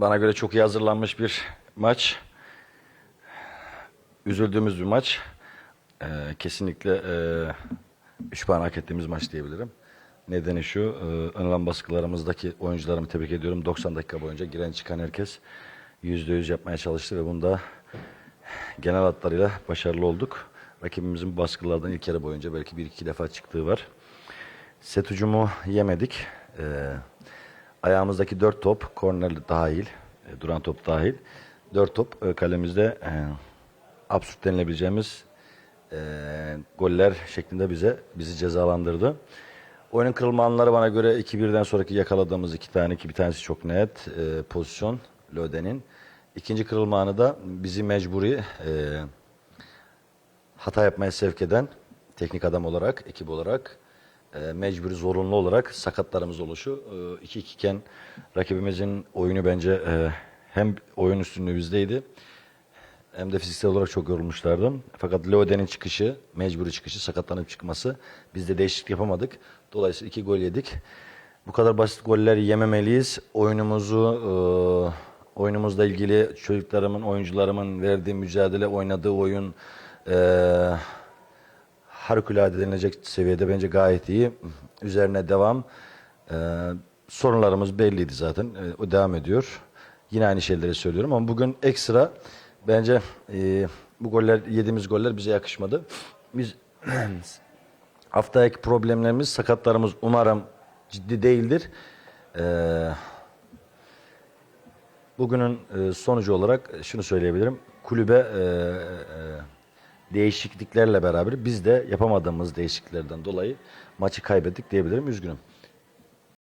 bana göre çok iyi hazırlanmış bir maç. Üzüldüğümüz bir maç. Ee, kesinlikle e, 3 puan hak ettiğimiz maç diyebilirim. Nedeni şu, e, önlem baskılarımızdaki oyuncularımı tebrik ediyorum. 90 dakika boyunca giren çıkan herkes %100 yapmaya çalıştı ve bunda genel hatlarıyla başarılı olduk. Rakibimizin baskılardan ilk yarı boyunca belki bir iki defa çıktığı var. Set ucumu yemedik. Ee, ayağımızdaki dört top, korner dahil, e, duran top dahil. Dört top e, kalemizde e, absürt denilebileceğimiz e, goller şeklinde bize bizi cezalandırdı. Oyunun kırılma anları bana göre 2-1'den sonraki yakaladığımız iki tane ki bir tanesi çok net e, pozisyon Löden'in. İkinci kırılma anı da bizi mecburi e, hata yapmaya sevk eden teknik adam olarak, ekip olarak e, mecburi zorunlu olarak sakatlarımız oluşu. 2-2 iken rakibimizin oyunu bence e, hem oyun üstünlüğü bizdeydi hem de fiziksel olarak çok yorulmuşlardı. Fakat Leoden'in çıkışı, mecburi çıkışı, sakatlanıp çıkması biz de değişiklik yapamadık. Dolayısıyla iki gol yedik. Bu kadar basit goller yememeliyiz. Oyunumuzu, e, oyunumuzla ilgili çocuklarımın, oyuncularımın verdiği mücadele, oynadığı oyun e, harikulade denilecek seviyede bence gayet iyi. Üzerine devam. E, sorunlarımız belliydi zaten. E, o devam ediyor. Yine aynı şeyleri söylüyorum ama bugün ekstra bence e, bu goller yediğimiz goller bize yakışmadı. Biz haftaki problemlerimiz, sakatlarımız umarım ciddi değildir. Ee, bugünün e, sonucu olarak şunu söyleyebilirim. Kulübe e, değişikliklerle beraber biz de yapamadığımız değişikliklerden dolayı maçı kaybettik diyebilirim. Üzgünüm.